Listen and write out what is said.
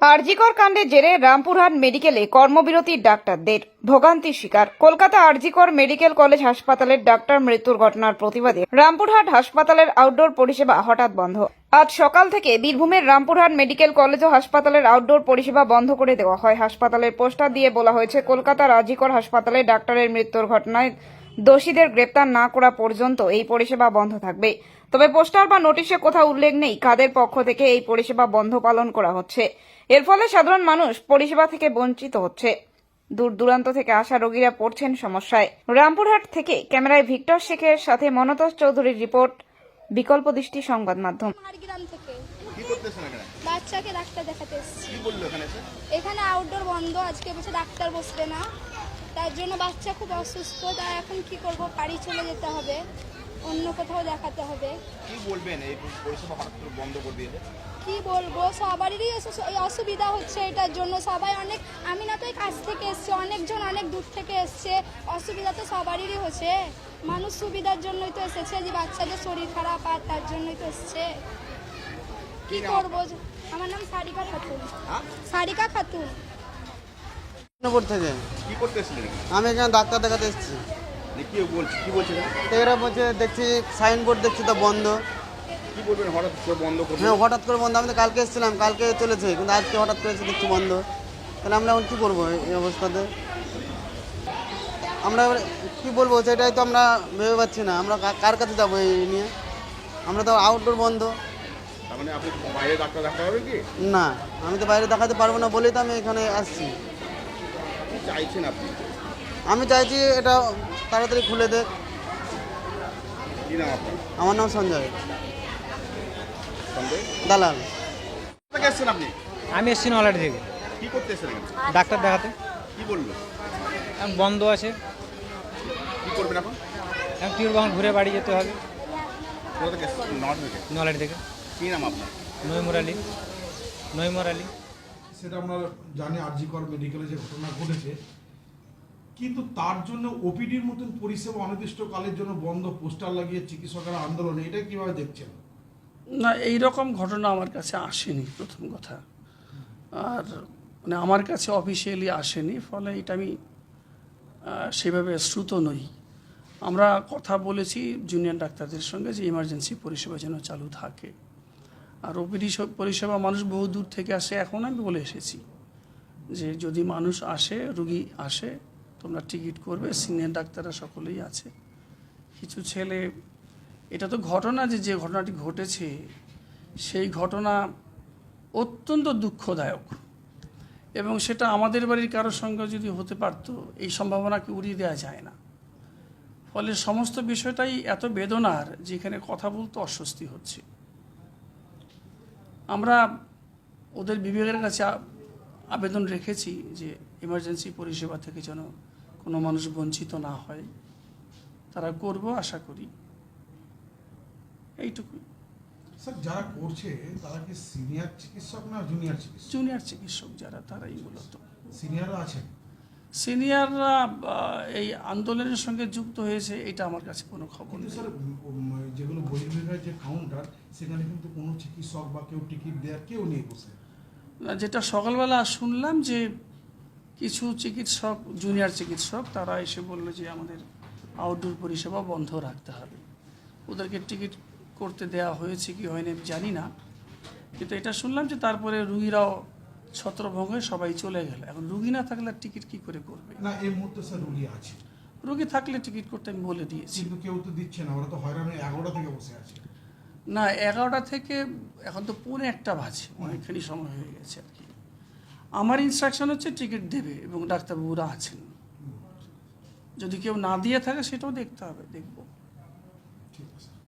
আরজিকর কাণ্ডে জেরে রামপুরহাট মেডিকেলে কর্মবিরতির ডাক্তারদের ভোগান্তির শিকার। কলকাতা আরজিকর মেডিকেল কলেজ হাসপাতালের ডাক্তার মৃত্যুর ঘটনার প্রতিবাদে রামপুরহাট হাসপাতালের আউটডোর পরিষেবা হঠাৎ বন্ধ। আজ সকাল থেকে বীরভূমের রামপুরহাট মেডিকেল কলেজ ও হাসপাতালের আউটডোর পরিষেবা বন্ধ করে দেওয়া হয়। হাসপাতালের পোস্টার দিয়ে বলা হয়েছে কলকাতার আরজিকর হাসপাতালে ডাক্তারের মৃত্যুর ঘটনায় দোষীদের গ্রেপ্তার না করা পর্যন্ত এই পরিষেবা বন্ধ থাকবে। তবে পোস্টার বা নোটিশে কোথাও উল্লেখ নেই কাদের পক্ষ থেকে এই পরিষেবা বন্ধ পালন করা হচ্ছে। এর ফলে সাধারণ মানুষ পরিষেবা থেকে বঞ্চিত হচ্ছে। দূর দূরান্ত থেকে আসা রোগীরা পড়ছেন সমস্যায়। রামপুরহাট থেকে ক্যামেরায় ভিক্টর শেখের সাথে মনতোষ চৌধুরীর রিপোর্ট বিকল্প দৃষ্টি সংবাদ মাধ্যম। মারগ্রাম থেকে। কি করতেছেন এখানে? বাচ্চাকে ডাক্তার দেখাতে এসেছি। কি বলল এখানে আউটডোর বন্ধ আজকে বসে ডাক্তার বসবে না। তার জন্য বাচ্চা খুব অসুস্থ তাই এখন কি করব? বাড়ি চলে যেতে হবে অন্য কোথাও দেখাতে হবে। কি বলবেন এই পরিষেবা হঠাৎ বন্ধ করে দিয়েছে? কি বলব? সবারই অসু- অসুবিধা হচ্ছে এটার জন্য। সবাই অনেক আমি না তো এই কাছ থেকে এসছে অনেকজন অনেক দূর থেকে এসছে। অসুবিধা তো সবারই হচ্ছে। মানুষ সুবিধার জন্যই তো এসেছে যে বাচ্চাদের শরীর খারাপ আর তার জন্যই তো এসছে। কি করব? আমার নাম সারিকা খাতুন। হ্যাঁ? সারিকা খাতুন। থেকে কি আমি এখানে ডাক্তার দেখাতে এসেছি। কি বলছে কি বলছে এরা বলছে দেখছি সাইনবোর্ড দেখছি তো বন্ধ। কি বলবেন হঠাৎ করে বন্ধ করবে হ্যাঁ হঠাৎ করে বন্ধ। আমি তো কালকে এসেছিলাম কালকে চলেছে কিন্তু আজকে হঠাৎ করে এসে দেখছি বন্ধ। তাহলে আমরা এখন কী করব এই- অবস্থাতে? আমরা কী বলব সেটাই তো আমরা ভেবে পাচ্ছি না। আমরা কার কাছে যাব এই নিয়ে? আমরা তো আউটডোর বন্ধ। মানে আপনি বাইরে ডাক্তার দেখাতে হবে কি? না আমি তো বাইরে দেখাতে পারব না বলেই তো আমি এখানে আসছি। চাইছেন আপনি? আমি চাইছি এটা তাড়াতাড়ি খুলে দেখ। আমার নাম সঞ্জয়। দালাল। এসেছেন আপনি? আমি এসেছি নলাটি থেকে। কি করতেছেন ডাক্তার দেখাতে। কি বলল? এখন বন্ধ আছে। কি করবেন এখন? এখন টিউরবাগান ঘুরে বাড়ি যেতে হবে। কোথা থেকে এসেছেন? নট থেকে? নলাটি থেকে। কি নাম আপনার? নৈমুর আলী। নৈমুর আলী। সেটা আমরা জানি আরজিকর মেডিকেলে যে ঘটনা ঘটেছে। কিন্তু তার জন্য ওপিডির মতন পরিষেবা অনির্দিষ্টকালের জন্য বন্ধ পোস্টার লাগিয়ে চিকিৎসকেরা আন্দোলনে এটা কীভাবে দেখছেন? না এই রকম ঘটনা আমার কাছে আসেনি, প্রথম কথা। আর মানে আমার কাছে অফিসিয়ালি আসেনি, ফলে এটা আমি সেভাবে শ্রুত নই। আমরা কথা বলেছি জুনিয়র ডাক্তারদের সঙ্গে যে ইমার্জেন্সি পরিষেবা যেন চালু থাকে। আর ওপিডি পরিষেবা মানুষ বহু দূর থেকে আসে, এখন আমি বলে এসেছি যে যদি মানুষ আসে, রুগী আসে, তোমরা টিকিট করবে সিনিয়র ডাক্তাররা সকলেই আছে। কিছু ছেলে এটা তো ঘটনা যে যে ঘটনাটি ঘটেছে, সেই ঘটনা অত্যন্ত দুঃখদায়ক। এবং সেটা আমাদের বাড়ির কারোর সঙ্গে যদি হতে পারত, এই সম্ভাবনাকে উড়িয়ে দেওয়া যায় না। ফলে সমস্ত বিষয়টাই এত বেদনার যেখানে কথা বলতে অস্বস্তি হচ্ছে। আমরা ওদের বিভাগের কাছে আবেদন রেখেছি যে ইমার্জেন্সি পরিষেবা থেকে যেন কোনো মানুষ বঞ্চিত না হয়। তারা করব আশা করি। এইটুকুই। স্যার যারা করছে তারা কি সিনিয়র চিকিৎসক না জুনিয়র চিকিৎসক? জুনিয়র চিকিৎসক যারা তারাই মূলত। সিনিয়ররা আছেন? সিনিয়ররা এই আন্দোলনের সঙ্গে যুক্ত হয়েছে এটা আমার কাছে কোনো খবর নেই। স্যার যেগুলো বহির্বিভাগের যে কাউন্টার সেখানে কিন্তু কোনো চিকিৎসক বা কেউ টিকিট দেওয়ার কেউ নেই বসে। না, যেটা সকালবেলা শুনলাম যে কিছু চিকিৎসক জুনিয়র চিকিৎসক তারা এসে বলল যে আমাদের আউটডোর পরিষেবা বন্ধ রাখতে হবে। ওদেরকে টিকিট করতে দেওয়া হয়েছে কি হয়নি আমি জানি না। কিন্তু এটা শুনলাম যে তারপরে রুগীরাও ছত্রভঙ্গে সবাই চলে গেল। এখন রুগী না থাকলে টিকিট কি করে করবে? না এই মুহূর্তে স্যার রুগী আছে। রুগী থাকলে টিকিট করতে আমি বলে দিয়েছি। কিন্তু কেউ তো দিচ্ছে না ওরা তো হয়রানি এগারোটা থেকে বসে আছে। না এগারোটা থেকে এখন তো পৌনে একটা বাজে অনেকখানি সময় হয়ে গেছে আর কি। আমার ইনস্ট্রাকশন হচ্ছে টিকিট দেবে এবং ডাক্তারবাবুরা আছেন। যদি কেউ না দিয়ে থাকে সেটাও দেখতে হবে দেখব। ঠিক আছে।